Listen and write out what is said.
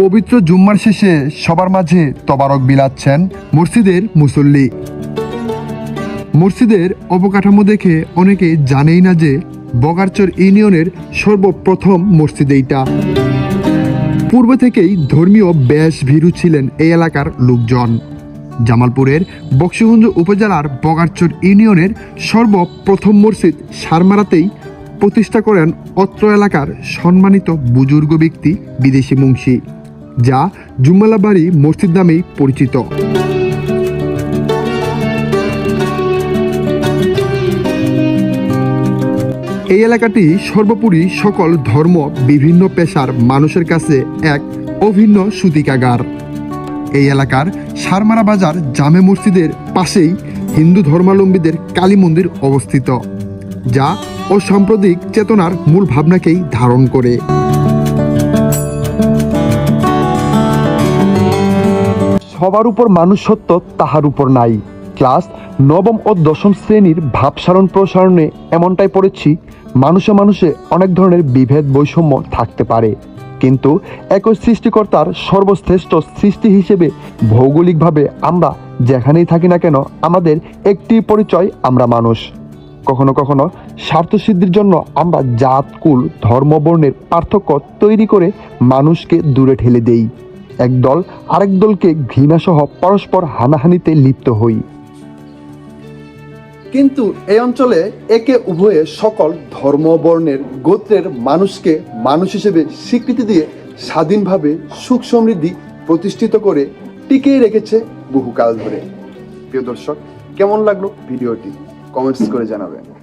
পবিত্র জুম্মার শেষে সবার মাঝে তবারক বিলাচ্ছেন মসজিদের মুসল্লি। মসজিদের অবকাঠামো দেখে অনেকে জানেই না যে বগারচর ইউনিয়নের সর্বপ্রথম মসজিদ এইটা। পূর্ব থেকেই ধর্মীয় বেশ ভীরু ছিলেন এই এলাকার লোকজন। জামালপুরের বক্সিগঞ্জ উপজেলার বগারচর ইউনিয়নের সর্বপ্রথম মসজিদ সারমারাতেই প্রতিষ্ঠা করেন অত্র এলাকার সম্মানিত বুজুর্গ ব্যক্তি, বিদেশি মুন্সি। যা জুম্মালাবাড়ি মসজিদ নামেই পরিচিত। এই এলাকাটি সর্বোপরি সকল ধর্ম, বিভিন্ন পেশার মানুষের কাছে এক অভিন্ন সুতিকাগার। এই এলাকার সারমারা বাজার জামে মসজিদের পাশেই হিন্দু ধর্মাবলম্বীদের কালী মন্দির অবস্থিত, যা অসাম্প্রদায়িক চেতনার মূল ভাবনাকেই ধারণ করে। সবার উপর মানুষ সত্য তাহার উপর নাই। ক্লাস নবম ও দশম শ্রেণির ভাবসারণ প্রসারণে এমনটাই পড়েছি, মানুষে মানুষে অনেক ধরনের বিভেদ বৈষম্য থাকতে পারে। কিন্তু একই সৃষ্টিকর্তার সর্বশ্রেষ্ঠ সৃষ্টি হিসেবে ভৌগোলিকভাবে আমরা যেখানেই থাকি না কেন, আমাদের একটি পরিচয় আমরা মানুষ। কখনো কখনো স্বার্থসিদ্ধির জন্য আমরা জাত, কুল, ধর্ম, বর্ণের পার্থক্য তৈরি করে মানুষকে দূরে ঠেলে দেই। এক দল আরেক দলকে ঘৃণাসহ পরস্পর হানাহানিতে লিপ্ত হই। কিন্তু এই অঞ্চলে একে উভয়ে সকল ধর্ম বর্ণের গোত্রের মানুষকে মানুষ হিসেবে স্বীকৃতি দিয়ে স্বাধীনভাবে সুখ সমৃদ্ধি প্রতিষ্ঠিত করে টিকিয়ে রেখেছে বহুকাল ধরে। প্রিয় দর্শক, কেমন লাগল ভিডিওটি? কমেন্টস করে জানাবেন।